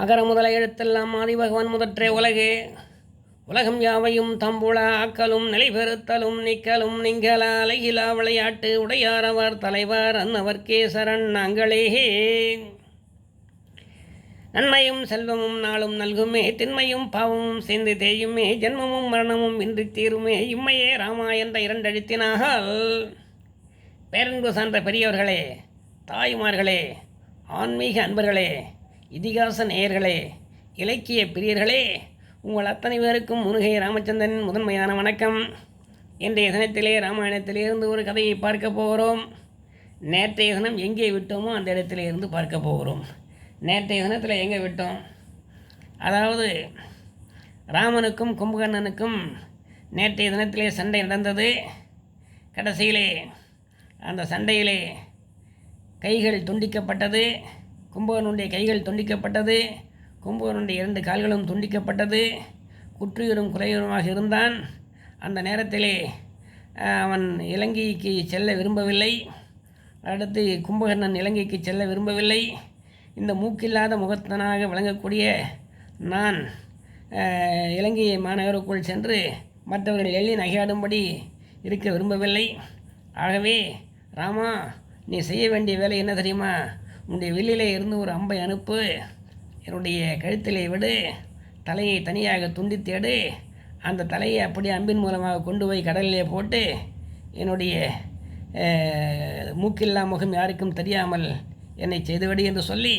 அகர முதல எழுத்தெல்லாம் ஆதி பகவான் முதற்றே உலகு. உலகம் யாவையும் தம்புள ஆக்கலும் நிலைபெறுத்தலும் நிக்கலும் நீங்களா அலகிலா விளையாட்டு உடையாரவர் தலைவர் அன்னவர்க்கே சரண் நாங்களே. நன்மையும் செல்வமும் நாளும் நல்குமே திண்மையும் பாவமும் சேர்ந்து தேயுமே ஜென்மமும் மரணமும் இன்றி தீருமே இம்மையே ராமா என்ற இரண்டெழுத்தினாகால் பேரன்பு சான்ற பெரியவர்களே தாய்மார்களே ஆன்மீக அன்பர்களே இதிகாச நேயர்களே இலக்கிய பிரியர்களே உங்கள் அத்தனை பேருக்கும் முருகை ராமச்சந்திரன் முதன்மையான வணக்கம். இன்றைய தினத்திலே ராமாயணத்திலிருந்து ஒரு கதையை பார்க்க போகிறோம். நேற்றைய தினம் எங்கே விட்டோமோ அந்த இடத்திலே இருந்து பார்க்க போகிறோம். நேற்றைய தினத்தில் எங்கே விட்டோம்? அதாவது ராமனுக்கும் கும்பகர்ணனுக்கும் நேற்றைய தினத்திலே சண்டை நடந்தது. கடைசியிலே அந்த சண்டையிலே கைகள் துண்டிக்கப்பட்டது. கும்பகனுடைய கைகள் துண்டிக்கப்பட்டது. கும்பகனுடைய இரண்டு கால்களும் துண்டிக்கப்பட்டது. குற்றுயிரும் குறையுமாக இருந்தான். அந்த நேரத்திலே அவன் இலங்கைக்கு செல்ல விரும்பவில்லை. அடுத்து கும்பகர்ணன் இலங்கைக்கு செல்ல விரும்பவில்லை. இந்த மூக்கில்லாத முகத்தனாக விளங்கக்கூடிய நான் இலங்கை மாநகருக்குள் சென்று மற்றவர்கள் எள்ளி நகையாடும்படி இருக்க விரும்பவில்லை. ஆகவே ராமா நீ செய்ய வேண்டிய வேலை என்ன தெரியுமா? உன்னுடைய வெளியிலே இருந்து ஒரு அம்பை அனுப்பு. என்னுடைய கழுத்திலே விடு. தலையை தனியாக துண்டித்தேடு அந்த தலையை அப்படியே அம்பின் மூலமாக கொண்டு போய் கடலிலே போட்டு என்னுடைய மூக்கில்லா முகம் யாருக்கும் தெரியாமல் என்னை செய்துவிடு என்று சொல்லி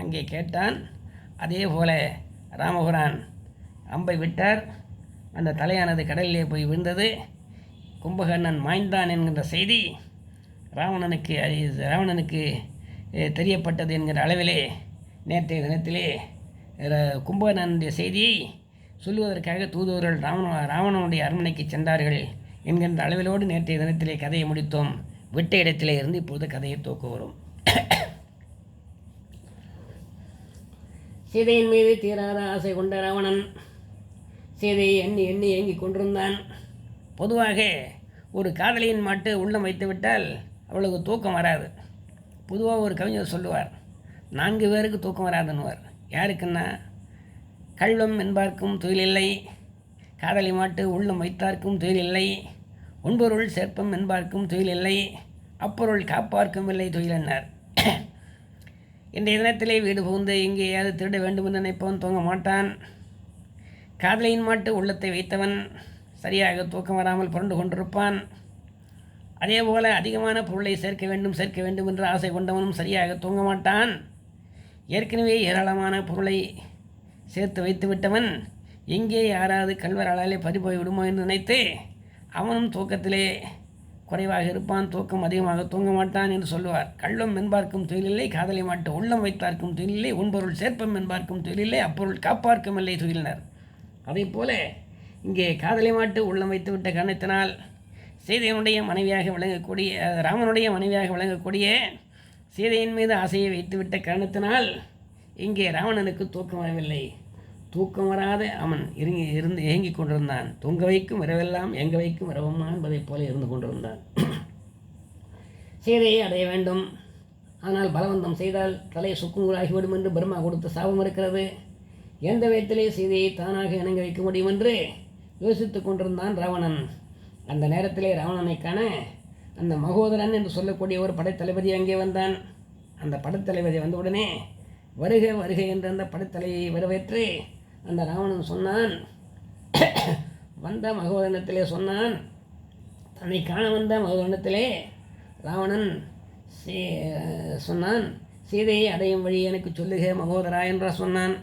அங்கே கேட்டான். அதே போல ராமபுரான் அம்பை விட்டார். அந்த தலையானது கடலிலே போய் விழுந்தது. கும்பகர்ணன் மாய்ந்தான் என்கின்ற செய்தி ராவணனுக்கு ராவணனுக்கு தெரியப்பட்டது என்கிற அளவிலே நேற்றைய தினத்திலே ர- கும்பகர்ணனுடைய செய்தியை சொல்லுவதற்காக தூதுவர்கள் ராவண ராவணனுடைய அரண்மனைக்கு சென்றார்கள் என்கின்ற அளவிலோடு நேற்றைய தினத்திலே கதையை முடித்தோம். விட்ட இடத்திலே இருந்து இப்பொழுது கதையை துவக்குகிறோம் சீதையின் மீது தீராத ஆசை கொண்ட ராவணன் சீதையை எண்ணி எண்ணி ஏங்கிக் கொண்டிருந்தான். பொதுவாக ஒரு காதலியின் மாட்டு உள்ளம் வைத்துவிட்டால் அவளுக்கு தூக்கம் வராது. பொதுவாக ஒரு கவிஞர் சொல்லுவார் நான்கு பேருக்கு தூக்கம் வராதுன்னுவார். யாருக்குன்னா கள்ளம் என்பார்க்கும் தொழிலில்லை காதலி மாட்டு உள்ளம் வைத்தார்க்கும் தொழிலில்லை ஒன்பொருள் சேர்ப்பம் என்பார்க்கும் தொழிலில்லை அப்பொருள் காப்பார்க்கும் இல்லை தொழிலென்னார் இன்றைய தினத்திலே வீடு புகுந்து எங்கேயாவது திருட வேண்டும் என்று நினைப்பவன் தூங்க மாட்டான். காதலியின் மாட்டு உள்ளத்தை வைத்தவன் சரியாக தூக்கம் வராமல் புரண்டு கொண்டிருப்பான். அதேபோல அதிகமான பொருளை சேர்க்க வேண்டும் சேர்க்க வேண்டும் என்று ஆசை கொண்டவனும் சரியாக தூங்க மாட்டான். ஏற்கனவே ஏராளமான பொருளை சேர்த்து வைத்து விட்டவன் எங்கே யாராவது கல்வராளாலே பறிபோய் விடுமோ என்று நினைத்து அவனும் தூக்கத்திலே குறைவாக இருப்பான். தூக்கம் அதிகமாக தூங்க மாட்டான் என்று சொல்லுவார். கள்ளம் என்பார்க்கும் தொழிலில்லை காதலை மாட்டு உள்ளம் வைத்தார்க்கும் தொழிலில்லை உன்பொருள் சேர்ப்பம் என்பார்க்கும் தொழிலில்லை அப்பொருள் காப்பார்க்கும் இல்லை தொழிலினர் அதே போல இங்கே காதலை மாட்டு உள்ளம் வைத்துவிட்ட கணத்தினால் சீதையனுடைய மனைவியாக விளங்கக்கூடிய ராமனுடைய மனைவியாக விளங்கக்கூடிய சீதையின் மீது ஆசையை வைத்துவிட்ட காரணத்தினால் இங்கே ராவணனுக்கு தூக்கம் வரவில்லை. தூக்கம் வராத அவன் இறங்கி இருந்து இயங்கிக் கொண்டிருந்தான். தூங்க வைக்கும் இரவெல்லாம் எங்க வைக்கும் இரவம்மா என்பதைப் போல இருந்து கொண்டிருந்தான். சீதையை அடைய வேண்டும். ஆனால் பலவந்தம் செய்தால் தலை சுக்குநூறாகிவிடும் என்று பிரம்மா கொடுத்த சாபம் இருக்கிறது. எந்த விதத்திலே சீதையை தானாக இணங்க வைக்க முடியும் என்று யோசித்துக் கொண்டிருந்தான் ராவணன். அந்த நேரத்திலே ராவணனை காண அந்த மகோதரன் என்று சொல்லக்கூடிய ஒரு படைத்தளபதி அங்கே வந்தான். அந்த படைத்தளபதி வந்தவுடனே வருக வருக என்று அந்த படைத்தலையை வரவேற்று அந்த ராவணன் சொன்னான். வந்த மகோதனத்திலே சொன்னான் தன்னை காண வந்த மகோதரனத்திலே ராவணன் சீ சொன்னான் சீதையை அடையும் வழி எனக்கு சொல்லுக மகோதரா என்ற சொன்னான்.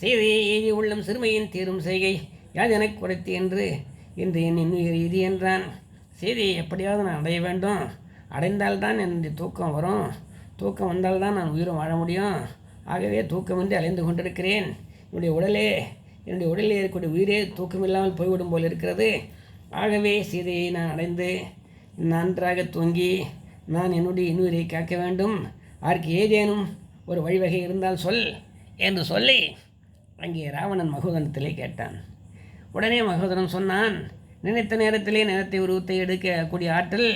சீதையை எய்தி உள்ளம் சிறுமையின் தீரும் செய்கை யாது எனக்கு கொடுத்து என்று என்று என் இது என்றான். சீதையை எப்படியாவது நான் அடைய வேண்டும். அடைந்தால்தான் என்னுடைய தூக்கம் வரும். தூக்கம் வந்தால்தான் நான் உயிரும் வாழ முடியும். ஆகவே தூக்கமின்றி அலைந்து கொண்டிருக்கிறேன். என்னுடைய உடலே என்னுடைய உடலில் இருக்கக்கூடிய உயிரே தூக்கமில்லாமல் போய்விடும் போல் இருக்கிறது. ஆகவே சீதையை நான் அடைந்து நன்றாக தூங்கி நான் என்னுடைய இன்னுயிரை காக்க வேண்டும். அதற்கு ஏதேனும் ஒரு வழிவகை இருந்தால் சொல் என்று சொல்லி அங்கே ராவணன் மகோதனத்திலே கேட்டான். உடனே மகோதரன் சொன்னான் நினைத்த நேரத்திலே நிலத்தை உருவத்தை எடுக்கக்கூடிய ஆற்றல்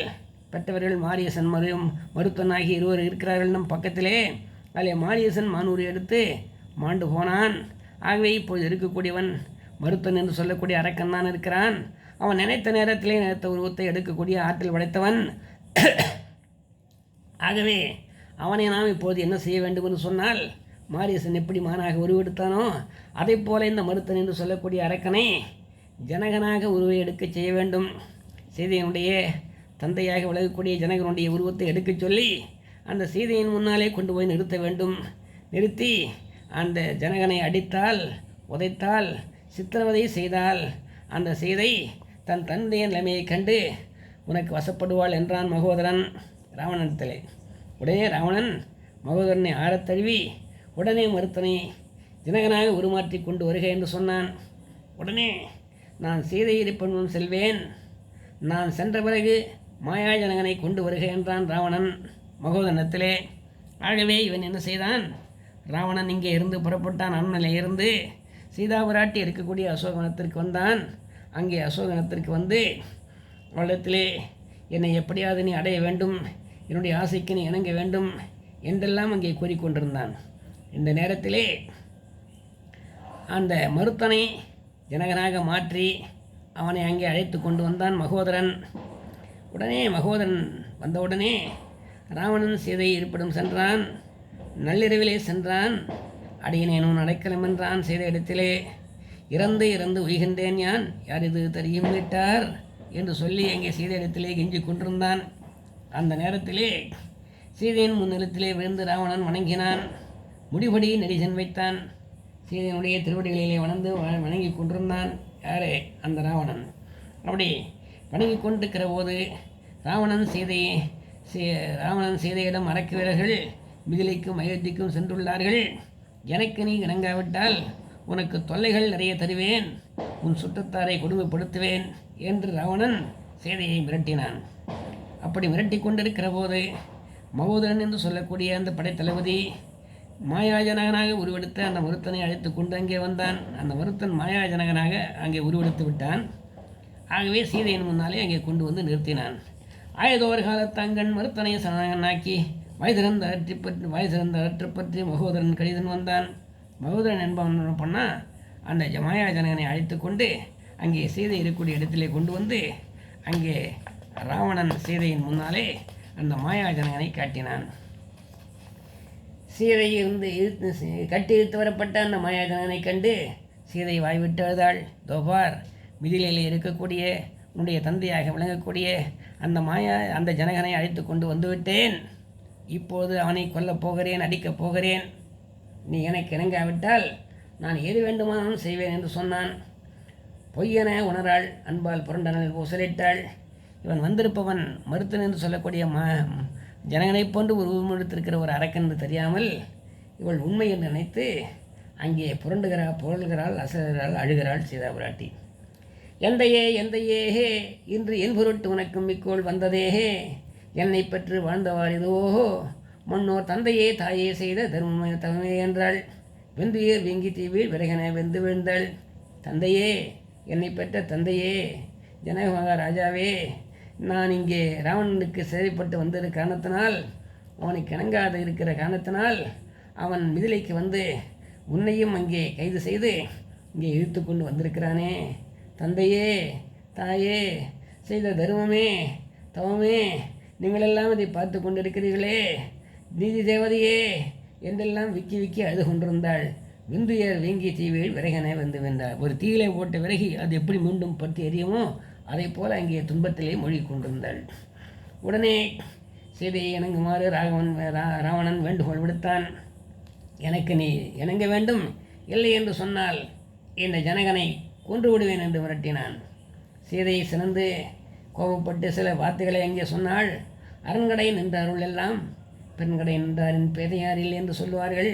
பெற்றவர்கள் மாரியசன் மரு மருத்துவனாகி இருவர் இருக்கிறார்கள் நம் பக்கத்திலே. அதிலே மாரியசன் மானூர் எடுத்து மாண்டு போனான். ஆகவே இப்போது இருக்கக்கூடியவன் மருத்துவன் என்று சொல்லக்கூடிய அரக்கன் தான் இருக்கிறான். அவன் நினைத்த நேரத்திலே நினைத்த உருவத்தை எடுக்கக்கூடிய ஆற்றல் படைத்தவன். ஆகவே அவனை நாம் இப்போது என்ன செய்ய வேண்டும்? என்று சொன்னால் மாரியசன் எப்படி மானாக உருவெடுத்தானோ அதை போல இந்த மருத்தன் என்று சொல்லக்கூடிய அரக்கனை ஜனகனாக உருவை எடுக்கச் செய்ய வேண்டும். சீதையினுடைய தந்தையாக விலகக்கூடிய ஜனகனுடைய உருவத்தை எடுக்கச் சொல்லி அந்த சீதையின் முன்னாலே கொண்டு போய் நிறுத்த வேண்டும். நிறுத்தி அந்த ஜனகனை அடித்தால் உதைத்தால் சித்திரவதை செய்தால் அந்த சீதை தன் தந்தையின் நிலைமையை கண்டு உனக்கு வசப்படுவாள் என்றான் மகோதரன் ராவணத்திலே உடனே ராவணன் மகோதரனை ஆறத்தழுவி உடனே மறுத்தனே தினகனாக உருமாற்றி கொண்டு வருக என்று சொன்னான். உடனே நான் சீதையிருப்பனும் செல்வேன். நான் சென்ற பிறகு மாயா ஜனகனை கொண்டு வருக என்றான் ராவணன் மகோதனத்திலே. ஆகவே இவன் என்ன செய்தான்? ராவணன் இங்கே இருந்து புறப்பட்டான். அண்ணனிலே சீதாபுராட்டி இருக்கக்கூடிய அசோகனத்திற்கு வந்தான். அங்கே அசோகனத்திற்கு வந்து அவளிடத்திலே என்னை எப்படியாவது நீ அடைய வேண்டும். என்னுடைய ஆசைக்கு நீ இணங்க வேண்டும் என்றெல்லாம் அங்கே கூறிக்கொண்டிருந்தான் இந்த நேரத்திலே அந்த மருத்தனை ஜனகனாக மாற்றி அவனை அங்கே அழைத்து கொண்டு வந்தான் மகோதரன். உடனே மகோதரன் வந்தவுடனே ராவணன் சீதை இருப்பிடம் சென்றான். நள்ளிரவிலே சென்றான். அடியினேனும் அடைக்கலம் என்றான் செய்த இடத்திலே. இறந்து இறந்து உய்கின்றேன் யான்? யார் இது தெரியும் விட்டார் என்று சொல்லி அங்கே சீதை இடத்திலே கெஞ்சி கொண்டிருந்தான். அந்த நேரத்திலே சீதையின் முன்னிலத்திலே விழுந்து ராவணன் வணங்கினான். முடிபடி நெடிசன் வைத்தான். சீதையினுடைய திருவடிகளிலே வணந்து வணங்கி கொண்டிருந்தான். யாரே? அந்த ராவணன். அப்படி வணங்கி கொண்டிருக்கிற போது ராவணன் சீதையை சீ ராவணன் சீதையிடம் அரக்கு வீரர்கள் மிதிலைக்கும் அயோத்திக்கும் சென்றுள்ளார்கள். எனக்கு நீ இணங்காவிட்டால் உனக்கு தொல்லைகள் நிறைய தருவேன். உன் சுற்றத்தாரை கொடுமைப்படுத்துவேன் என்று ராவணன் சீதையை மிரட்டினான். அப்படி மிரட்டி கொண்டிருக்கிற போது மகோதரன் என்று சொல்லக்கூடிய அந்த படைத்தளபதி மாயாஜனகனாக உருவெடுத்து அந்த மருத்தனை அழைத்து கொண்டு அங்கே வந்தான். அந்த மருத்தன் மாயாஜனகனாக அங்கே உருவெடுத்து விட்டான். ஆகவே சீதையின் முன்னாலே அங்கே கொண்டு வந்து நிறுத்தினான். ஆயதோர் காலத்தங்கன் மருத்தனை சனகனாக்கி வயதிறந்த அற்றி பற்றி வயதிறந்த அற்று பற்றி மகோதரன் கடிதன் வந்தான். மகோதரன் என்பவன் பண்ணால் அந்த ஜ- மாயாஜனகனை அழைத்து கொண்டு அங்கே சீதை இருக்கக்கூடிய இடத்திலே கொண்டு வந்து அங்கே ராவணன் சீதையின் முன்னாலே அந்த மாயாஜனகனை காட்டினான். சீதை இருந்து இழுத்து கட்டி இழுத்து வரப்பட்ட அந்த மாயாஜனனை கண்டு சீதை வாய்விட்டு அழுதாள். தோபார் மிதிலையில் இருக்கக்கூடிய உன்னுடைய தந்தையாக விளங்கக்கூடிய அந்த மாயா அந்த ஜனகனை அழைத்து கொண்டு வந்துவிட்டேன் இப்போது அவனை கொல்லப் போகிறேன் அடிக்கப் போகிறேன். நீ எனக்கு இணங்காவிட்டால் நான் எது வேண்டுமானாலும் செய்வேன் என்று சொன்னான். பொய்யென உணராள் அன்பால் புரண்டனல் ஊசலிட்டாள். இவன் வந்திருப்பவன் மருத்துவன் என்று சொல்லக்கூடிய மா ஜனகனைப் போன்று ஒரு எடுத்திருக்கிற ஒரு அரக்கன் என்று தெரியாமல் இவள் உண்மை என்று நினைத்து அங்கே புரண்டுகிறாள் புரள்கிறாள் அசகிறாள் அழுகிறாள் சீதாபுராட்டி. எந்தையே எந்தையே எந்தையேஹே இன்று என் பொருட்டு உனக்கும் மிக்கோள் வந்ததேஹே என்னை பெற்று வாழ்ந்தவார் இதுவோஹோ முன்னோர் தந்தையே தாயே செய்த தர்மமே தவமே என்றாள். வெந்துயர் வெங்கி தீவில் விறகன வெந்து விழுந்தாள். தந்தையே என்னை பெற்ற தந்தையே ஜனக மகாராஜாவே நான் இங்கே ராவணனுக்கு சேவைப்பட்டு வந்தது காரணத்தினால் அவனை இணங்காத இருக்கிற காரணத்தினால் அவன் மிதிலைக்கு வந்து உன்னையும் அங்கே கைது செய்து இங்கே இழுத்து கொண்டு வந்திருக்கிறானே. தந்தையே தாயே செய்த தர்மமே தவமே நீங்களெல்லாம் இதை பார்த்து கொண்டிருக்கிறீர்களே. நீதி தேவதையே என்றெல்லாம் விக்கி விக்கி அழுது கொண்டிருந்தாள். விந்துயர் வீங்கி தீவில் விறகனை வந்து வென்றார் ஒரு தீயிலே போட்ட விறகி அது எப்படி மீண்டும் பற்றி எரியுமோ அதை போல அங்கே துன்பத்திலே மொழி கொண்டிருந்தாள். உடனே சீதையை இணங்குமாறு ராகவன் ராவணன் வேண்டுகோள் விடுத்தான். எனக்கு நீ இணங்க வேண்டும் இல்லை என்று சொன்னால் இந்த ஜனகனை கொன்று விடுவேன் என்று மிரட்டினான். சீதையை சினந்து கோபப்பட்டு சில வார்த்தைகளை அங்கே சொன்னாள். அரண்கடை நின்ற அருள் எல்லாம் பெண்கடை நின்றாரின் பேதையாரில் என்று சொல்லுவார்கள்.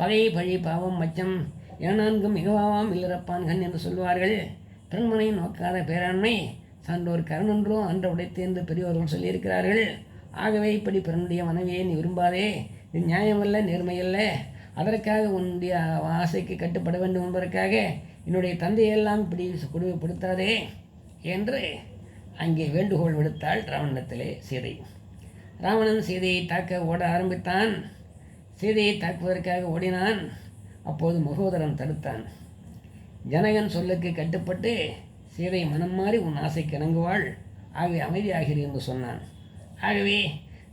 பகை பழி பாவம் மச்சம் ஏனான்கும் மிகவாவாம் இல்லறப்பான்கள் என்று சொல்லுவார்கள். பெண்மனை நோக்காத பேராண்மை சான்றோர் கருணன்றோ அன்ற உடைத்து என்று பெரியோர்கள் சொல்லியிருக்கிறார்கள். ஆகவே இப்படி பிறனுடைய மனைவியை நீ விரும்பாதே. இது நியாயமல்ல நேர்மையல்ல. அதற்காக உன்னுடைய ஆசைக்கு கட்டுப்பட வேண்டும் என்பதற்காக என்னுடைய தந்தையெல்லாம் இப்படி கொடுமைப்படுத்தாதே என்று அங்கே வேண்டுகோள் விடுத்தாள் ராவணத்திலே சீதை. ராவணன் சீதையை தாக்க ஓட ஆரம்பித்தான். சீதையை தாக்குவதற்காக ஓடினான். அப்போது மகோதரன் தடுத்தான். ஜனகன் சொல்லுக்கு கட்டுப்பட்டு சீதை மனம் மாறி உன் ஆசைக்கு இணங்குவாள் ஆகவே அமைதியாகிரு என்று சொன்னான். ஆகவே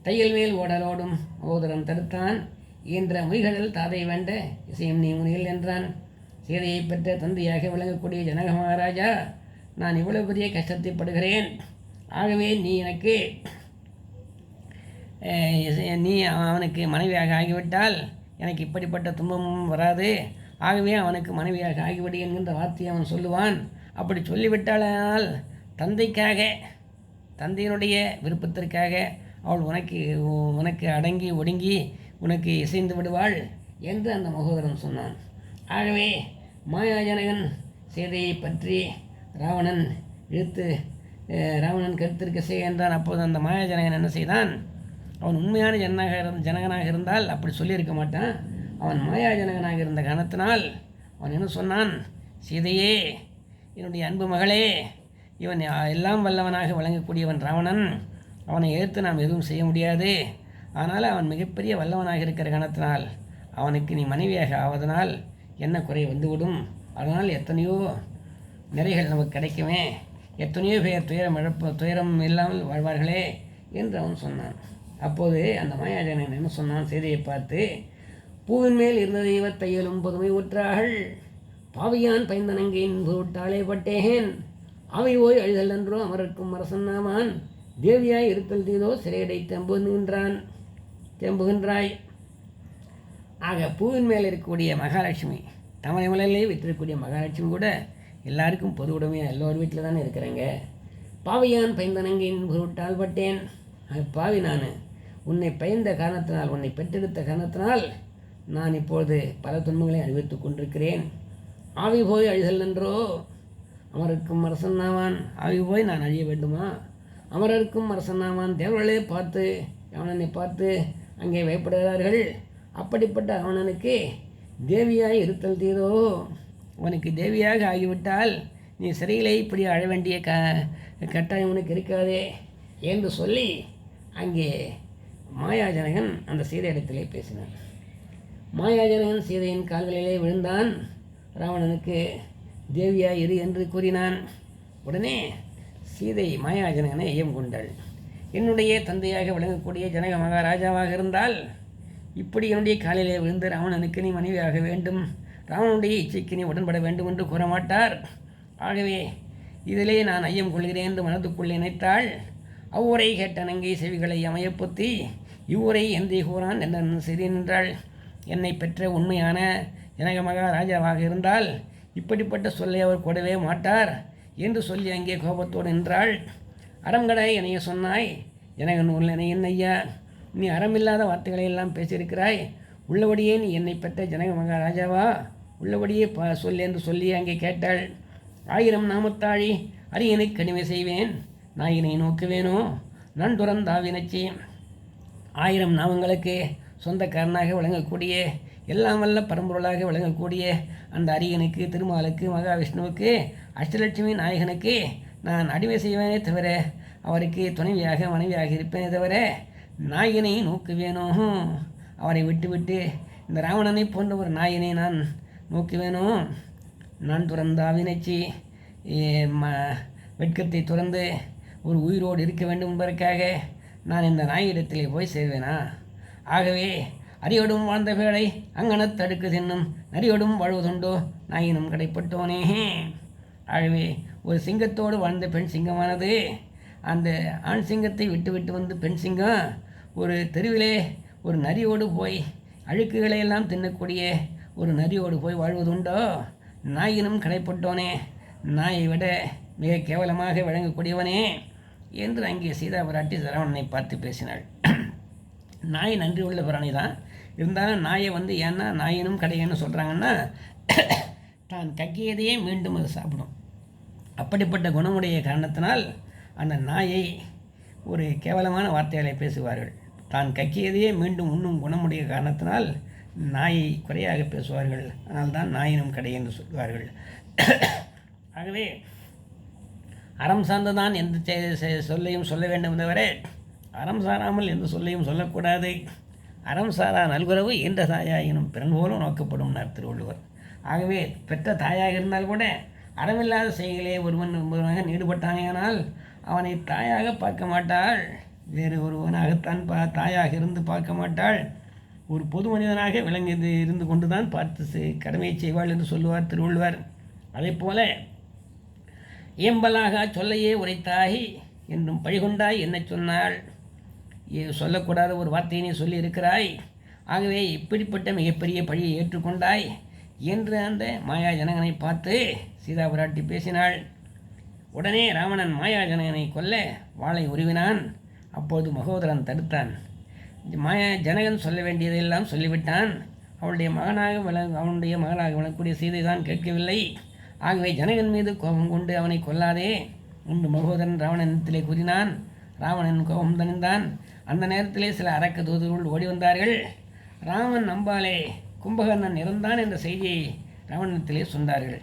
தையல் மேல் ஓடலோடும் மகோதரன் தடுத்தான். இயன்ற மொய்களில் தாதை வேண்ட இசையும் நீ முனையில் என்றான் சீதையை பெற்ற தந்தையாக விளங்கக்கூடிய ஜனக மகாராஜா நான் இவ்வளவு பெரிய கஷ்டத்தை படுகிறேன் ஆகவே நீ எனக்கு நீ அவனுக்கு மனைவியாக ஆகிவிட்டால் எனக்கு இப்படிப்பட்ட துன்பமும் வராது. ஆகவே அவனுக்கு மனைவியாக ஆகிவிடு என்கின்ற வார்த்தையை அவன் சொல்லுவான். அப்படி சொல்லிவிட்டானால் தந்தைக்காக தந்தையினுடைய விருப்பத்திற்காக அவள் உனக்கு உனக்கு அடங்கி ஒடுங்கி உனக்கு இசைந்து விடுவாள் என்று அந்த மகோதரன் சொன்னான். ஆகவே மாயாஜனகன் சீதையை பற்றி ராவணன் இழுத்து ராவணன் கருத்திற்கு செய்ய என்றான். அப்போது அந்த மாயாஜனகன் என்ன செய்தான்? அவன் உண்மையான ஜனனாக இருந்த ஜனகனாக இருந்தால் அப்படி சொல்லியிருக்க மாட்டான். அவன் மாயாஜனகனாக இருந்த கணத்தினால் அவன் என்ன சொன்னான்? சீதையே என்னுடைய அன்பு மகளே இவன் எல்லாம் வல்லவனாக விளங்கக்கூடியவன் ராவணன். அவனை எதிர்த்து நாம் எதுவும் செய்ய முடியாது. ஆனால் அவன் மிகப்பெரிய வல்லவனாக இருக்கிற கணத்தினால் அவனுக்கு நீ மனைவியாக ஆவதனால் என்ன குறை வந்துவிடும்? அதனால் எத்தனையோ நிறைகள் நமக்கு கிடைக்குமே. எத்தனையோ பேர் துயரம் இழப்பு துயரம் இல்லாமல் வாழ்வார்களே என்று அவன் சொன்னான். அப்போது அந்த மாயாஜனன் என்ன சொன்னான்? செய்தியை பார்த்து பூவின் மேல் இருந்த தெய்வத்தையலும் புதுமை உற்றார்கள் பாவியான் பைந்தனங்கின் பொருட்டாலே பட்டேன் அவை ஓய் அழுதல் என்றோ அமரர்க்கும் அரசன் நாமான். தேவியாய் இருத்தல் தீதோ சிறையடை தெம்புகின்றான் தெம்புகின்றாய் ஆக பூவின் மேல் இருக்கக்கூடிய மகாலட்சுமி தமரை மலையிலே விற்றிருக்கக்கூடிய மகாலட்சுமி கூட எல்லாருக்கும் பொது உடைமையாக எல்லோரும் வீட்டில் தானே இருக்கிறாங்க. பாவியான் பைந்தனங்கின் பொருட்டால் பட்டேன். அது பாவி நான் உன்னை பயந்த காரணத்தினால் உன்னை பெற்றெடுத்த காரணத்தினால் நான் இப்பொழுது பல துன்பங்களை அனுபவித்துக் கொண்டிருக்கிறேன். ஆவி போய் அழிதல் என்றோ அமருக்கும் அரசன்னாவான் ஆவி போய் நான் அழிய வேண்டுமா? அமரருக்கும் அரசன்னாவான் தேவர்களே பார்த்து அவனனை பார்த்து அங்கே பயப்படுகிறார்கள் அப்படிப்பட்ட அவனனுக்கு தேவியாய் இருத்தல் தீரோ? உனக்கு தேவியாக ஆகிவிட்டால் நீ சிறையிலே இப்படி அழ வேண்டிய க கட்டாயம் உனக்கு இருக்காதே என்று சொல்லி அங்கே மாயாஜனகன் அந்த சீதையிடத்திலே பேசினான். மாயாஜனகன் சீதையின் கால்களிலே விழுந்தான். ராவணனுக்கு தேவியாய் இரு என்று கூறினான். உடனே சீதை மாயாஜனகனை ஐயம் கொண்டாள். என்னுடைய தந்தையாக விளங்கக்கூடிய ஜனக மகாராஜாவாக இருந்தால் இப்படி என்னுடைய காலிலே விழுந்து ராவணனுக்கு நீ மனைவியாக வேண்டும். ராவணனுடைய இச்சைக்கு நீ உடன்பட வேண்டும் என்று கூற மாட்டார். ஆகவே இதிலே நான் ஐயம் கொள்கிறேன் என்று மனதுக்குள் நினைத்தாள். அவ்வூரை கேட்ட நங்கை செவிகளை அமையப்புத்தி இவ்வுரை எந்தை கூறான் என்ன சரி நின்றாள். என்னை பெற்ற உண்மையான ஜனக மகாராஜாவாக இருந்தால் இப்படிப்பட்ட சொல்லை அவர் கூடவே மாட்டார் என்று சொல்லி அங்கே கோபத்தோடு நின்றாள். அறம்கடை என்னைய சொன்னாய் ஜனக நூல் என்ன ஐயா? நீ அறமில்லாத வார்த்தைகளை எல்லாம் பேசியிருக்கிறாய். உள்ளபடியே நீ என்னை பெற்ற ஜனக மகாராஜாவா உள்ளபடியே ப சொல் என்று சொல்லி அங்கே கேட்டாள். ஆயிரம் நாமத்தாழி அரியனை கனிமை செய்வேன். நாயினை நோக்குவேனோ? நன் துறந்தாவினச்சி. ஆயிரம் நாமங்களுக்கு சொந்தக்காரனாக விளங்கக்கூடிய எல்லாம் வல்ல பரம்பொருளாக விளங்கக்கூடிய அந்த அரியனுக்கு திருமாலுக்கு மகாவிஷ்ணுவுக்கு அஷ்டலட்சுமி நாயகனுக்கு நான் அடிமை செய்வேனே தவிர அவருக்கு துணைவியாக மனைவியாக இருப்பேனே தவிர நாயகனை நோக்குவேனோ? அவரை விட்டுவிட்டு இந்த ராவணனை போன்ற ஒரு நாயனை நான் நோக்குவேனோ? நான் துறந்தாவினச்சி ம வெட்கத்தை துறந்து ஒரு உயிரோடு இருக்க வேண்டும் என்பதற்காக நான் இந்த நாயிடத்திலே போய் சேர்வேனா? ஆகவே அரியோடும் வாழ்ந்த வேளை அங்கனத் தடுக்கு தின்னும் நரியோடும் வாழ்வதுண்டோ? நாயினும் கடைப்பட்டோனே. ஆகவே ஒரு சிங்கத்தோடு வாழ்ந்த பெண் சிங்கமானது அந்த ஆண் சிங்கத்தை விட்டு விட்டு வந்து பெண் சிங்கம் ஒரு தெருவிலே ஒரு நரியோடு போய் அழுக்குகளை எல்லாம் தின்னக்கூடிய ஒரு நரியோடு போய் வாழ்வதுண்டோ? நாயினும் கடைப்பட்டோனே. நாயை விட மிக கேவலமாக விளங்கக்கூடியவனே என்று அங்கே சீதா பிராட்டி சரவணனை பார்த்து பேசினாள். நாய் நன்றி உள்ள பிராணி தான். இருந்தாலும் நாயை வந்து ஏன்னா நாயினும் கடையன்னு சொல்கிறாங்கன்னா தான் கக்கியதையே மீண்டும் அது சாப்பிடும். அப்படிப்பட்ட குணமுடைய காரணத்தினால் அந்த நாயை ஒரு கேவலமான வார்த்தைகளை பேசுவார்கள். தான் கக்கியதையே மீண்டும் உண்ணும் குணமுடைய காரணத்தினால் நாயை குறையாக பேசுவார்கள். அதனால்தான் நாயினும் கடை என்று சொல்வார்கள். ஆகவே அறம் சார்ந்ததான் எந்த செ- சொல்லையும் சொல்ல வேண்டும் தவிர அறம் சாராமல் எந்த சொல்லையும் சொல்லக்கூடாது. அறம் சாரா நல்குறவு என்ற தாயாயினும் பிறன் போலும் நோக்கப்படும் திருவள்ளுவர். ஆகவே பெற்ற தாயாக இருந்தால் கூட அறமில்லாத செய்களே ஒருவன் ஒருவனாக ஈடுபட்டானேயானால் அவனை தாயாக பார்க்க மாட்டாள். வேறு ஒருவனாகத்தான் பா தாயாக இருந்து பார்க்க மாட்டாள். ஒரு பொது மனிதனாக விளங்கி இருந்து கொண்டு தான் பார்த்து கடமையை செய்வாள் என்று சொல்லுவார் திருவள்ளுவர். அதே போல ஏம்பலாக சொல்லையே உரைத்தாகி என்றும் பழிகொண்டாய் என்ன சொன்னாள். சொல்லக்கூடாத ஒரு வார்த்தையினை சொல்லி இருக்கிறாய் ஆகவே இப்படிப்பட்ட மிகப்பெரிய பழியை ஏற்றுக்கொண்டாய் என்று அந்த மாயா ஜனகனை பார்த்து சீதா பிராட்டி பேசினாள். உடனே ராவணன் மாயா ஜனகனை கொல்ல வாளை உருவினான். அப்போது மகோதரன் தடுத்தான். மாயா ஜனகன் சொல்ல வேண்டியதையெல்லாம் சொல்லிவிட்டான். அவளுடைய மகனாக விள அவனுடைய மகனாக விளக்கூடிய சீதை தான் கேட்கவில்லை. ஆகவே ஜனகன் மீது கோபம் கொண்டு அவனை கொல்லாதே என்று மகோதரன் ராவணனிடத்திலே கூறினான். ராவணன் கோபம் தணிந்தான். அந்த நேரத்திலே சில அரக்க தூதர்கள் ஓடி வந்தார்கள். ராமன் நம்பாலே கும்பகர்ணன் இறந்தான் என்ற செய்தியை ராவணத்திலே சொன்னார்கள்.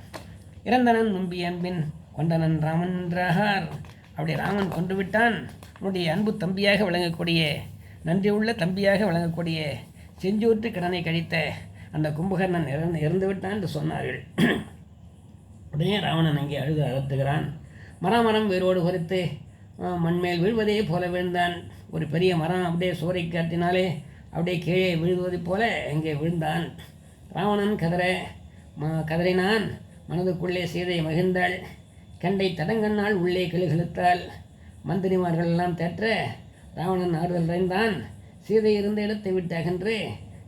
இறந்தனன் நம்பி அன்பின் கொண்டனன் ராமன் என்றார் அப்படி ராமன் கொண்டு விட்டான். உன்னுடைய அன்பு தம்பியாக விளங்கக்கூடிய நன்றியுள்ள தம்பியாக விளங்கக்கூடிய செஞ்சூற்று கடனை கழித்த அந்த கும்பகர்ணன் இறந்து இறந்து விட்டான் என்று சொன்னார்கள். உடனே ராவணன் அங்கே அழுது அறுத்துகிறான் மரமரம் வேரோடு குறித்து மண்மேல் விழுவதே போல விழுந்தான். ஒரு பெரிய மரம் அப்படியே சோரை காட்டினாலே அப்படியே கீழே விழுவதைப் போல அங்கே விழுந்தான். ராவணன் கதற ம கதறினான். மனதுக்குள்ளே சீதை மகிழ்ந்தாள். கண்டை தடங்கண்ணால் உள்ளே கிளுகிழுத்தாள் மந்திரிமார்கள் எல்லாம் தேற்ற ராவணன் ஆறுதல் அடைந்தான் சீதை இருந்த இடத்தை விட்டு அகன்று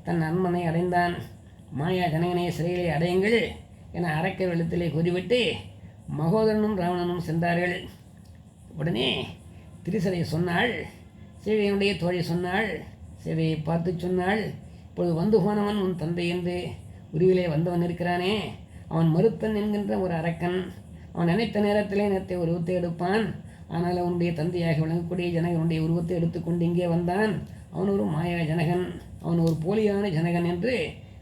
தன் அன்மனை அடைந்தான். மாயா ஜனகனை சிறையிலே அடையுங்கள் என அரக்க வெள்ளத்திலே கூறிவிட்டு மகோதரனும் ராவணனும் சென்றார்கள். உடனே திரிசரை சொன்னாள் சீதையினுடைய தோழி சொன்னாள் சீதையை பார்த்து சொன்னாள் இப்பொழுது வந்து போனவன் உன் தந்தை என்று உருவிலே வந்தவன் இருக்கிறானே. அவன் மறுத்தன் என்கின்ற ஒரு அரக்கன். அவன் நினைத்த நேரத்திலே நேரத்தை உருவத்தை எடுப்பான். ஆனால் அவனுடைய தந்தையாக விளங்கக்கூடிய ஜனகனுடைய உருவத்தை எடுத்துக்கொண்டு இங்கே வந்தான். அவன் ஒரு மாயா ஜனகன். அவன் ஒரு போலியான ஜனகன் என்று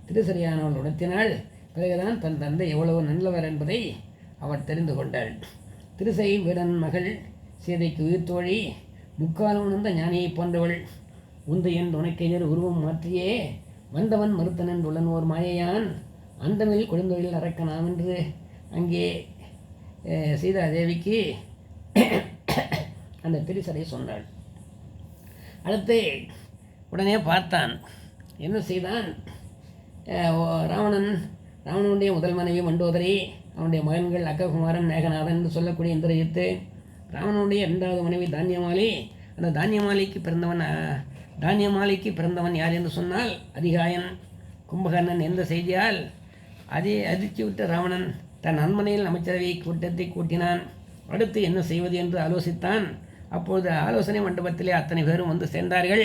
திருசரியானவள் உணர்த்தினாள். பிறகுதான் தன் தந்தை எவ்வளவு நல்லவர் என்பதை அவள் தெரிந்து கொண்டாள். திருசை வீரன் மகள் சீதைக்கு உயிர் தோழி முக்காலம் உணர்ந்த ஞானியைப் போன்றவள். உந்தையன் துணைக்கையர் உருவம் மாற்றியே வந்தவன் மறுத்தனன் ஓர் மாயையான். அந்தமில் கொழுந்தொழில் அரக்கனாம் என்று அங்கே சீதா சீதாதேவிக்கு அந்த திரிசலை சொன்னாள். அடுத்து உடனே பார்த்தான். என்ன செய்தான்? ஓ- ராவணன் ராவணனுடைய முதல் மனைவி மண்டோதரி அவனுடைய மகன்கள் அக்ககுமாரன் மேகநாதன் என்று சொல்லக்கூடிய இந்திரஜித்து ராவணனுடைய இரண்டாவது மனைவி தானியமாலி. அந்த தானியமாலிக்கு பிறந்தவன் அஹ், தானியமாலிக்கு பிறந்தவன் யார் என்று சொன்னால் அதிகாயன் கும்பகர்ணன் எந்த செய்தியால் அதை அதிர்ச்சி விட்ட ராவணன் தன் அண்மனையில் அமைச்சரவை கூட்டத்தை கூட்டினான். அடுத்து என்ன செய்வது என்று ஆலோசித்தான். அப்பொழுது ஆலோசனை மண்டபத்திலே அத்தனை பேரும் வந்து சேர்ந்தார்கள்.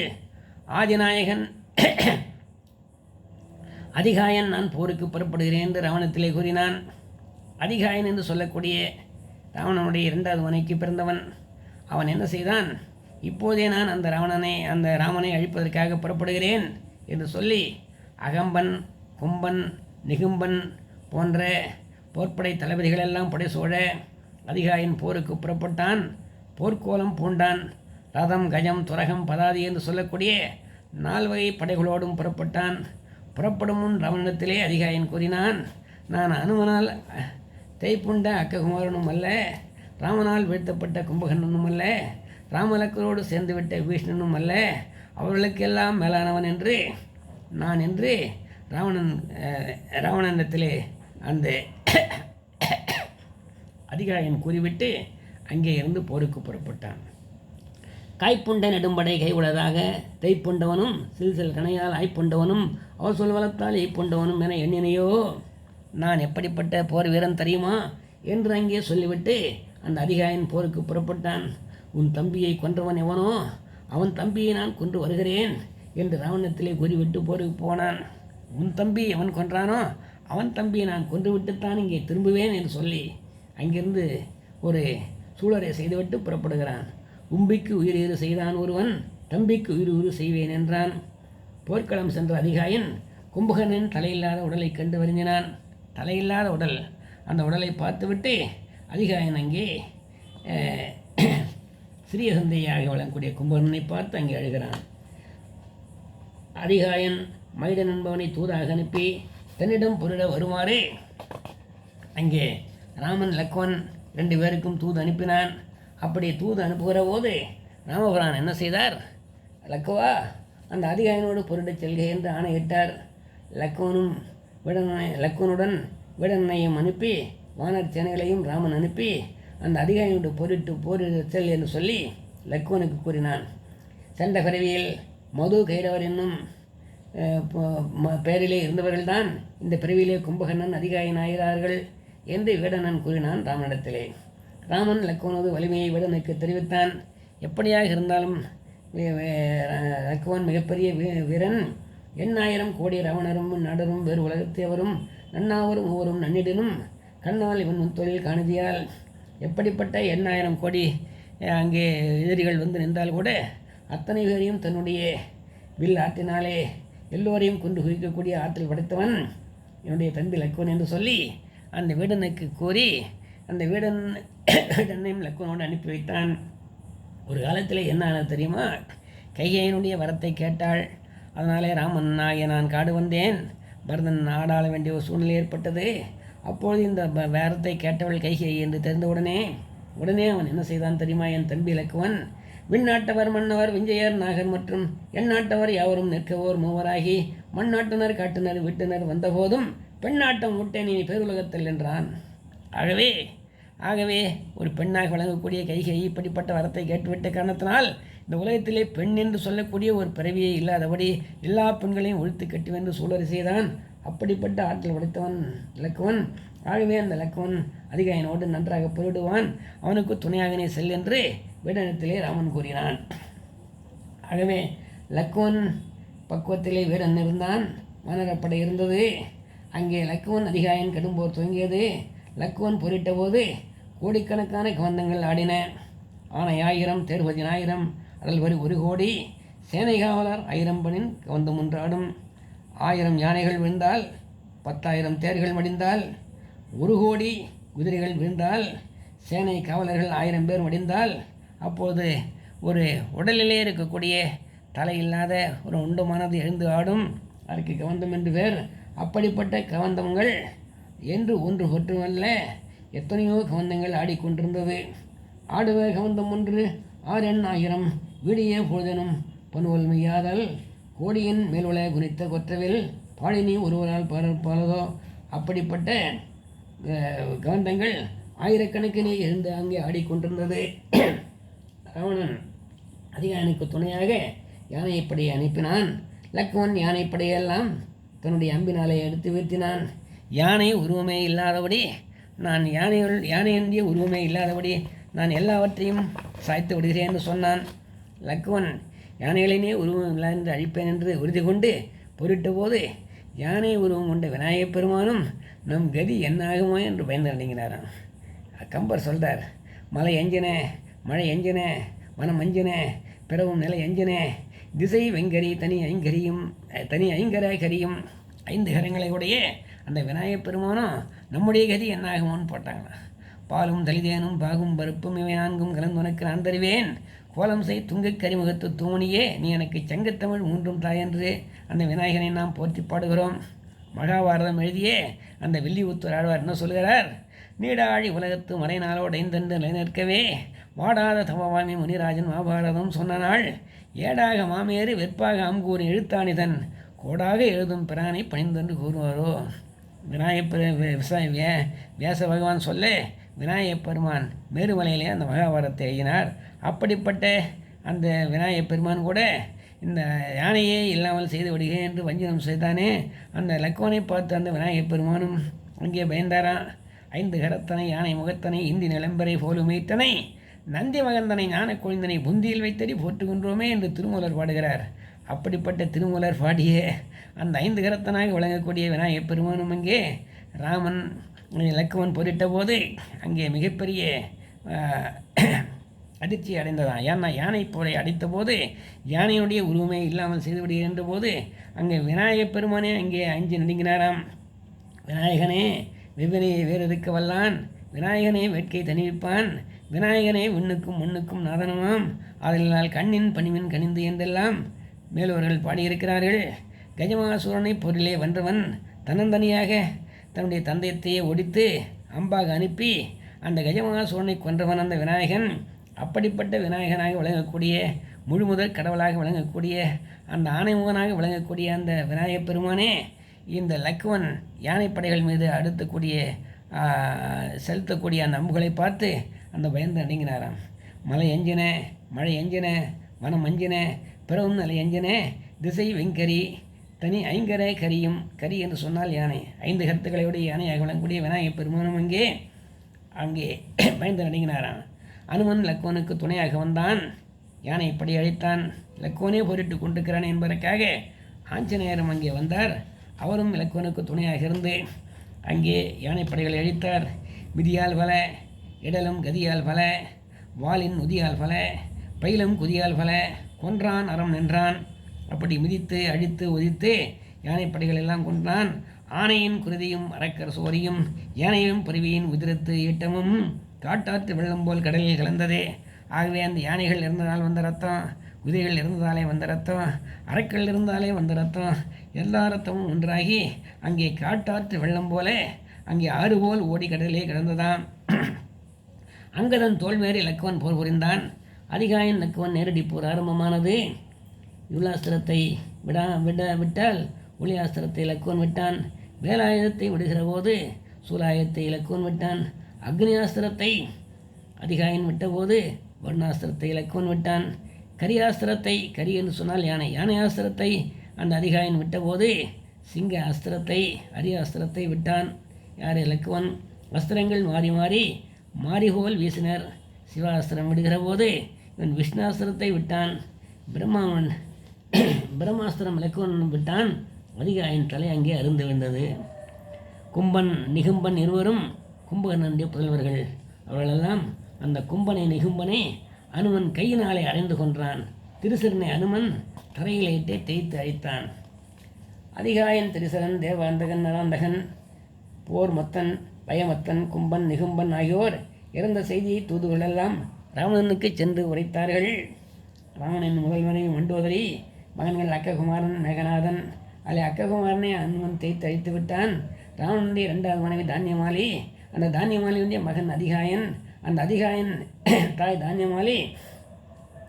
ஆதிநாயகன் அதிகாயன் நான் போருக்கு புறப்படுகிறேன் என்று ராவணத்திலே கூறினான். அதிகாயன் என்று சொல்லக்கூடிய ராவணனுடைய இரண்டாவது மனைக்கு பிறந்தவன். அவன் என்ன செய்தான்? இப்போதே நான் அந்த ராவணனை அந்த ராமனை அழிப்பதற்காக புறப்படுகிறேன் என்று சொல்லி அகம்பன் கும்பன் நிகும்பன் போன்ற போர்ப்படை தளபதிகளெல்லாம் புடைசூழ அதிகாயின் போருக்கு புறப்பட்டான். போர்க்கோலம் பூண்டான். ரதம் கஜம் துரகம் பதாதி என்று சொல்லக்கூடிய நால்வகை படைகளோடும் புறப்பட்டான். புறப்படும் முன் ரவணத்திலே அதிகாயன் கூறினான் நான் அனுமனால் தேய்ப்புண்ட அக்ககுமாரனும் அல்ல ராமனால் வீழ்த்தப்பட்ட கும்பகர்ணனும் அல்ல ராமலக்கரோடு சேர்ந்துவிட்ட வீஷ்ணனும் அல்ல அவர்களுக்கெல்லாம் மேலானவன் என்று நான் என்று ராவணன் ராவணனிடத்திலே அந்த அதிகாயன் கூறிவிட்டு அங்கே இருந்து போருக்கு புறப்பட்டான். காய்ப்புண்ட நெடும்படை கைவிடதாக தேய்ப்புண்டவனும் சில்சில் கணையால் ஆய்ப்புண்டவனும் அவர் சொல் வளத்தால் எய்ப்புண்டவனும் என எண்ணினையோ நான் எப்படிப்பட்ட போர் வீரன் தெரியுமா? என்று அங்கே சொல்லிவிட்டு அந்த அதிகாயன் போருக்கு புறப்பட்டான். உன் தம்பியை கொன்றவன் எவனோ அவன் தம்பியை நான் கொன்று வருகிறேன் என்று ராவணத்திலே கூறிவிட்டு போருக்கு போனான். உன் தம்பி எவன் கொன்றானோ அவன் தம்பியை நான் கொன்றுவிட்டுத்தான் இங்கே திரும்புவேன் என்று சொல்லி அங்கிருந்து ஒரு சூழலை செய்துவிட்டு புறப்படுகிறான். உம்பிக்கு உயிர் உயிர் செய்தான் ஒருவன் தம்பிக்கு உயிர் உயிர் செய்வேன் என்றான். போர்க்களம் சென்ற அதிகாயன் கும்பகனின் தலையில்லாத உடலை கண்டு வருந்தினான். தலையில்லாத உடல். அந்த உடலை பார்த்துவிட்டு அதிகாயன் அங்கே சிறிய சந்தையாக வழங்கக்கூடிய கும்பகர்ணனை பார்த்து அங்கே அழுகிறான். அதிகாயன் மைதன் என்பவனை தூதாக அனுப்பி தன்னிடம் பொருட வருமாறு? அங்கே ராமன் லக்வன் ரெண்டு பேருக்கும் தூது அனுப்பினான். அப்படி தூது அனுப்புகிற போது ராமபுரான் என்ன செய்தார்? லக்குவா அந்த அதிகாயனோடு பொருடச் செல்க என்று ஆணையிட்டார். லக்குவனும் விடனை லக்குவனுடன் வேடனையும் அனுப்பி வானர் சேனைகளையும் ராமன் அனுப்பி அந்த அதிகாரியோடு போரிட்டு போரிட செல் என்று சொல்லி லக்குவனுக்கு கூறினான். சென்ற பிறவியில் மது கைரவர் என்னும் பெயரிலே இருந்தவர்கள்தான் இந்த பிறவியிலே கும்பகர்ணன் அதிகாயன் ஆகிறார்கள் என்று வீடனன் கூறினான் ராமனிடத்திலே. ராமன் லக்குவனது வலிமையை வீடனுக்கு தெரிவித்தான். எப்படியாக இருந்தாலும் லக்வன் லக்குவன் மிகப்பெரிய வீரன் எண்ணாயிரம் கோடி ரவணரும் நடரும் வேறு உலகத்தேவரும் நன்னாவரும் மூவரும் நன்னிடனும். கண்ணால் இவன் தொழில் காணுதியால். எப்படிப்பட்ட எண்ணாயிரம் கோடி அங்கே எதிரிகள் வந்து நின்றால் கூட அத்தனை பேரையும் தன்னுடைய வில் ஆற்றினாலே எல்லோரையும் கொண்டு குவிக்கக்கூடிய ஆற்றல் படைத்தவன் என்னுடைய தம்பி லக்குவன் என்று சொல்லி அந்த வீடனுக்கு கூறி அந்த வீடன் வீடனையும் லக்குவனோடு அனுப்பி வைத்தான். ஒரு காலத்தில் என்ன ஆனது தெரியுமா? கைகையனுடைய வரத்தை கேட்டாள். அதனாலே ராமன் ஆகிய நான் காடு வந்தேன். பரதன் நாடாள வேண்டிய ஒரு சூழ்நிலை ஏற்பட்டது. அப்பொழுது இந்த வேரத்தை கேட்டவள் கைகை என்று தெரிந்தவுடனே உடனே அவன் என்ன செய்தான் தெரியுமா என் தம்பி இலக்குவன்? விண்ணாட்டவர் மன்னவர் விஞ்சையர் நாகர் மற்றும் எண்ணாட்டவர் யாவரும் நிற்கவோர் மூவராகி மண்ணாட்டினர் காட்டினர் வீட்டுனர் வந்தபோதும் பெண்ணாட்டம் விட்டேன் நீ பேருலகத்தில் என்றான். ஆகவே ஆகவே ஒரு பெண்ணாக வழங்கக்கூடிய கைகை இப்படிப்பட்ட வரத்தை கேட்டுவிட்ட காரணத்தினால் இந்த உலகத்திலே பெண் என்று சொல்லக்கூடிய ஒரு பிறவியே இல்லாதபடி எல்லா பெண்களையும் ஒழித்து கட்டுவென்று சூழல் செய்தான் அப்படிப்பட்ட ஆற்றல் உடைத்தவன் இலக்குவன். ஆகவே அந்த இலக்குவன் அதிகாயனோடு நன்றாக பொருடுவான் அவனுக்கு துணையாகனே செல் என்று வீடனத்திலே ராமன் கூறினான். ஆகவே லக்குவன் பக்குவத்திலே வீரன் இருந்தான். வானரப்படை இருந்தது. அங்கே லக்குவன் அதிகாயன் கடும்போர் துவங்கியது. லக்குவன் பொறிட்ட போது கோடிக்கணக்கான கவந்தங்கள் ஆடின ஆனை ஆயிரம் தேர்வதினாயிரம் அடல் வரி ஒரு கோடி சேனை காவலர் ஆயிரம் பணின் கவந்தம் ஒன்றாடும் ஆயிரம் யானைகள் விழுந்தால் பத்தாயிரம் தேர்கள் மடிந்தால் ஒரு கோடி குதிரைகள் விழுந்தால் சேனை காவலர்கள் ஆயிரம் பேர் மடிந்தால் அப்போது ஒரு உடலிலே இருக்கக்கூடிய தலை இல்லாத ஒரு உண்டுமானது எழுந்து ஆடும். அதற்கு கவந்தம் என்று பேர் அப்படிப்பட்ட கவந்தங்கள் என்று ஒன்று ஒற்றுமல்ல எத்தனையோ கவந்தங்கள் ஆடிக்கொண்டிருந்தது. ஆடுவ கவந்தம் ஒன்று ஆறெண் ஆயிரம் விடிய பொழுதனும் பனுவல்மையாதல் கோடியின் மேல்வள குனித்த கொற்றவில் பாடினி ஒருவரால் பாடப்பாளதோ அப்படிப்பட்ட கவந்தங்கள் ஆயிரக்கணக்கிலே இருந்து அங்கே ஆடிக்கொண்டிருந்தது. ராவணன் அதிகாரனுக்கு துணையாக யானைப்படையை அனுப்பினான். லக்மன் யானைப்படையெல்லாம் தன்னுடைய அம்பினாலே எடுத்து வீழ்த்தினான். யானை உருவமே இல்லாதபடி நான் யானையுள் யானையந்திய உருவமே இல்லாதபடி நான் எல்லாவற்றையும் சாய்த்து விடுகிறேன் என்று சொன்னான். லக்குவன் யானைகளினே உருவம் இல்லை என்று அழிப்பேன் என்று உறுதி கொண்டு பொருட்ட போது யானை உருவம் கொண்ட விநாயகப் பெருமானும் நம் கதி என்னாகுமோ என்று பயந்து அடங்கினாராம் கம்பர் சொல்கிறார் மலை எஞ்சன மழை எஞ்சன வனம் அஞ்சன பிறவும் நிலை எஞ்சன திசை வெங்கரி தனி ஐங்கரியும் தனி ஐங்கர கரியும் ஐந்து கரங்களை உடைய அந்த விநாயகப் பெருமானும் நம்முடைய கதி என்னாகுமோன்னு போட்டாங்களாம். பாலும் தலிதேனும் பாகும் பருப்பும் இவை நான்கும் கலந்து உனக்கு நான் தருவேன். கோலம் செய் துங்கக் கரிமுகத்து தூணியே நீ எனக்கு சங்கத்தமிழ் மூன்றும் தாயென்று அந்த விநாயகனை நாம் போற்றி பாடுகிறோம். மகாபாரதம் எழுதிய அந்த வில்லிபுத்தூர் ஆழ்வார் என்ன சொல்கிறார்? நீடாழி உலகத்து மறைநாளோடு ஐந்தென்று நிலைநிற்கவே வாடாத தமவாமி முனிராஜன் மகாபாரதம் சொன்ன நாள் ஏடாக மாமேறு வெற்பாக அம்பூரி எழுத்தாணிதன் கோடாக எழுதும் பிரானை பணிந்தென்று கூறுவாரோ? விநாயகப்பெரு பெரு வி- வியாச பகவான் சொல்ல விநாயகப் பெருமான் மேருமலையிலே அந்த மகாபாரதத்தை எழுதினார் அப்படிப்பட்ட அந்த விநாயகப் பெருமான் கூட இந்த யானையே இல்லாமல் செய்து விடுகிறேன் என்று வஞ்சனம் செய்தானே அந்த லக்குவனை பார்த்து அந்த விநாயகப் பெருமானும் அங்கே பயந்தாராம். ஐந்து கரத்தனை யானை முகத்தனை இந்தி நிலம்பரை போலுமைத்தனை நந்தி மகந்தனை ஞான குழந்தனை புந்தியில் வைத்தடி போட்டுக்கொண்டோமே என்று திருமூலர் பாடுகிறார். அப்படிப்பட்ட திருமூலர் பாடிய அந்த ஐந்து கரத்தனாக விளங்கக்கூடிய விநாயகப் பெருமானும் அங்கே ராமன் லக்குவன் பொறிட்ட போது அங்கே மிகப்பெரிய அதிர்ச்சி அடைந்ததான். ஏன்னா யானை போரை அடித்த போது உருவமே இல்லாமல் செய்துவிடுகின்ற போது அங்கே விநாயகப் பெருமானே அங்கே அஞ்சு நடுங்கினாராம். விநாயகனே விவனையை வேறெடுக்க வல்லான்? விநாயகனே வேட்கை தணிவிப்பான்? விநாயகனே விண்ணுக்கும் மண்ணுக்கும் நாதனமாம்? அதனால் கண்ணின் பணிவின் கனிந்து என்றெல்லாம் மேலவர்கள் பாடியிருக்கிறார்கள். கஜமாசூரனை பொருளே வென்றவன் தன்னந்தனியாக தன்னுடைய தந்தையத்தையே ஒடித்து அம்பாக அனுப்பி அந்த கஜமாசூரனை கொன்றவன் அந்த விநாயகன். அப்படிப்பட்ட விநாயகனாக விளங்கக்கூடிய முழு முதல் கடவுளாக விளங்கக்கூடிய அந்த ஆணைமுகனாக விளங்கக்கூடிய அந்த விநாயகப் பெருமானே இந்த லக்குவன் யானைப்படைகள் மீது அடுத்தக்கூடிய செலுத்தக்கூடிய அந்த அம்புகளை பார்த்து அந்த பயந்து அடங்கினாராம் மலை எஞ்சின மழை எஞ்சின வனம் அஞ்சின பிறவும் நலையஞ்சனே திசை வெங்கரி தனி ஐங்கர கரியும். கரி என்று சொன்னால் யானை. ஐந்து கருத்துக்களையுடைய யானையாக விளங்கக்கூடிய விநாயகப் பெருமானும் அங்கே. அங்கே பயந்து நடுங்கினாராம். அனுமன் லக்குவனுக்கு துணையாக வந்தான். யானை இப்படி அழைத்தான். லக்குவனே போரிட்டு கொண்டிருக்கிறான் என்பதற்காக ஆஞ்சநேயரும் அங்கே வந்தார். அவரும் லக்குவனுக்கு துணையாக இருந்து அங்கே யானைப்படைகளை அழித்தார். மிதியால் பல இடலும் கதியால் பல வாளின் உதியால் பல பயிலும் குதியால் பல கொன்றான் அறம் நின்றான். அப்படி மிதித்து அழித்து உதித்து யானைப்படைகள் எல்லாம் கொன்றான். ஆனையின் குருதியும் அரக்கர் சோரியும் யானையும் பருவியின் உதிரத்து ஈட்டமும் காட்டாற்று வெள்ளம் போல் கடலில் கலந்ததே. ஆகவே அந்த யானைகள் இருந்ததால் வந்த ரத்தம் குதிரைகள் இருந்ததாலே வந்த ரத்தம் அரக்கல் இருந்தாலே வந்த ரத்தம் எல்லா ரத்தமும் ஒன்றாகி அங்கே காட்டாற்று வெள்ளம் போல அங்கே ஆறு போல் ஓடி கடலே கிடந்ததாம். அங்கதன் தோல்வேறு இலக்குவன் போர் புரிந்தான். அதிகாயம் லக்குவன் நேரடி போர் ஆரம்பமானது. யுலாஸ்திரத்தை விடா விட விட்டால் ஒளியாஸ்திரத்தை இலக்குவன் விட்டான். வேலாயுதத்தை விடுகிற போது சூலாயத்தை இலக்குவன் விட்டான். அக்னியாஸ்திரத்தை அதிகாயன் விட்டபோது வர்ணாஸ்திரத்தை இலக்குவன் விட்டான். கரியாஸ்திரத்தை கரி என்று சொன்னால் யானை. யானை ஆஸ்திரத்தை அந்த அதிகாயன் விட்டபோது சிங்க அஸ்திரத்தை அரியாஸ்திரத்தை விட்டான். யார் இலக்குவன்? அஸ்திரங்கள் மாறி மாறி மாறிகோல் வீசினர். சிவாஸ்திரம் விடுகிற போது இவன் விஷ்ணாஸ்திரத்தை விட்டான். பிரம்மாவன் பிரம்மாஸ்திரம் இலக்குவன் விட்டான். அதிகாயின் தலை அங்கே அருந்து விழுந்தது. கும்பன் நிகும்பன் இருவரும் கும்பகர்ணனுடைய புதல்வர்கள். அவர்களெல்லாம் அந்த கும்பனை நிகும்பனை அனுமன் கையினாலே அடைந்து கொன்றான். திருசரனை அனுமன் தரையிலேட்டே தேய்த்து அழித்தான். அதிகாயன் திரிசரன் தேவாந்தகன் நராந்தகன் போர் மத்தன் பயமத்தன் கும்பன் நிகும்பன் ஆகியோர் இறந்த செய்தியை தூதுகளெல்லாம் ராவணனுக்கு சென்று உரைத்தார்கள். ராவணன் முதல் மனைவி மண்டோதரி மகன்கள் அக்ககுமாரன் மேகநாதன். அல்ல அக்ககுமாரனை அனுமன் தேய்த்து அழித்து விட்டான். ராவணனுடைய இரண்டாவது மனைவி தானியமாலி. அந்த தானியமாலியுடைய மகன் அதிகாயன். அந்த அதிகாயன் தாய் தானியமாலி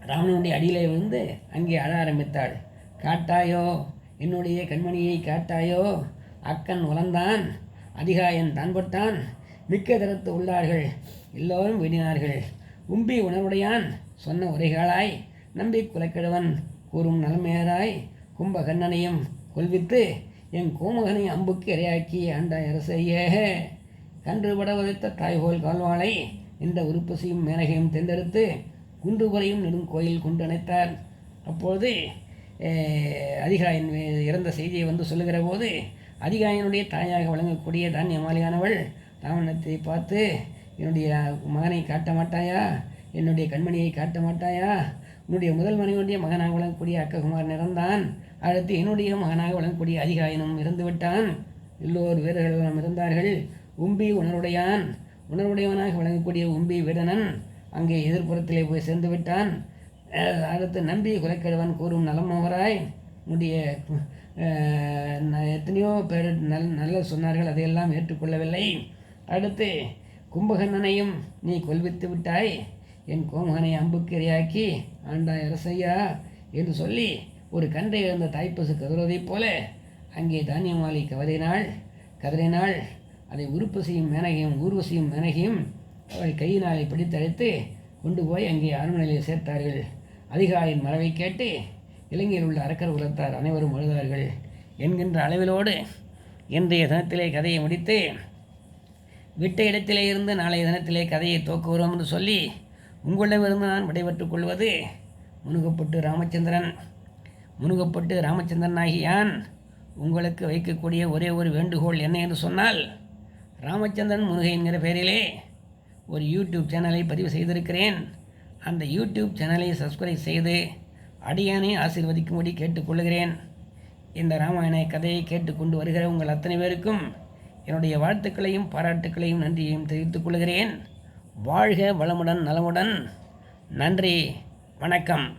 ராவணனுடைய அடியிலே விழுந்து அங்கே அழ ஆரம்பித்தாள். காட்டாயோ என்னுடைய கண்மணியை காட்டாயோ அக்கன் உலந்தான் அதிகாயன் தான்பட்டான். மிக்க தரத்து உள்ளார்கள் எல்லோரும் விடினார்கள் உம்பி உணர்வுடையான் சொன்ன உரைகளாய் நம்பி குலக்கிழவன் கூறும் நலமேராய் கும்பகர்ணனையும் கொல்வித்து என் கோமகனை அம்புக்கு இரையாக்கி ஆண்டாய் அரசையே. கன்று உதைத்த தாய்கோல் கால்வாளை இந்த உருப்பசியும் மேனகையும் தேர்ந்தெடுத்து குன்றுபுறையும் நெடுங்கோயில் கொண்டு அணைத்தார் அப்பொழுது அதிகாயின் இறந்த செய்தியை வந்து சொல்லுகிற போது அதிகாயனுடைய தாயாக தானிய மாலையானவள் ராவணத்தை பார்த்து என்னுடைய மகனை காட்ட மாட்டாயா? என்னுடைய கண்மணியை காட்ட மாட்டாயா? உன்னுடைய முதல் மனைவியுடைய மகனாக விளங்கக்கூடிய அக்ககுமாரன் இறந்தான். அடுத்து என்னுடைய மகனாக விளங்கக்கூடிய அதிகாயனும் இறந்துவிட்டான். எல்லோர் வீரர்களும் இருந்தார்கள். உம்பி உணர்வுடையான் உணர்வுடையவனாக விளங்கக்கூடிய உம்பி வீரனன் அங்கே எதிர்ப்புறத்திலே போய் சேர்ந்து விட்டான் அடுத்து நம்பி குலைக்கழுவன் கூறும் நலமோகராய் உன்னுடைய எத்தனையோ பேர் நல் நல்ல சொன்னார்கள். அதையெல்லாம் ஏற்றுக்கொள்ளவில்லை. அடுத்து கும்பகர்ணனையும் நீ கொல்வித்து விட்டாய். என் கோமகனை அம்புக்கிரையாக்கி ஆண்டாய் அரசையா என்று சொல்லி ஒரு கன்றை இழந்த தாய்ப்பசு கதறுவதைப் போல அங்கே தானியமாலை கவறினாள் கதறினாள். அதை உருப்பசியும் மேனகையும் ஊர்வசியும் மேனகையும் அவள் கையினாலே பிடித்தழைத்து கொண்டு போய் அங்கே அரண்மனையில் சேர்த்தார்கள். அதிகாரின் மரவை கேட்டு இலங்கையில் உள்ள அரக்கர் குலத்தார் அனைவரும் எழுதார்கள் என்கின்ற அளவிலோடு இன்றைய தினத்திலே கதையை முடித்து விட்ட இடத்திலே இருந்து நாளைய தினத்திலே கதையை துவக்குகிறோம் என்று சொல்லி உங்களிடமிருந்து நான் விடைபெற்றுக் கொள்வது முனுகப்பட்டு ராமச்சந்திரன். முனுகப்பட்டு ராமச்சந்திரன் ஆகியான் உங்களுக்கு வைக்கக்கூடிய ஒரே ஒரு வேண்டுகோள் என்ன என்று சொன்னால் ராமச்சந்திரன் முருகை என்கிற பெயரிலே ஒரு யூடியூப் சேனலை பதிவு செய்திருக்கிறேன். அந்த யூடியூப் சேனலை சப்ஸ்கிரைப் செய்து அடியானை ஆசீர்வதிக்கும்படி கேட்டுக்கொள்கிறேன் இந்த ராமாயண கதையை கேட்டுக்கொண்டு வருகிற உங்கள் அத்தனை பேருக்கும் என்னுடைய வாழ்த்துக்களையும் பாராட்டுக்களையும் நன்றியையும் தெரிவித்துக் கொள்கிறேன். வாழ்க வளமுடன் நலமுடன். நன்றி வணக்கம்.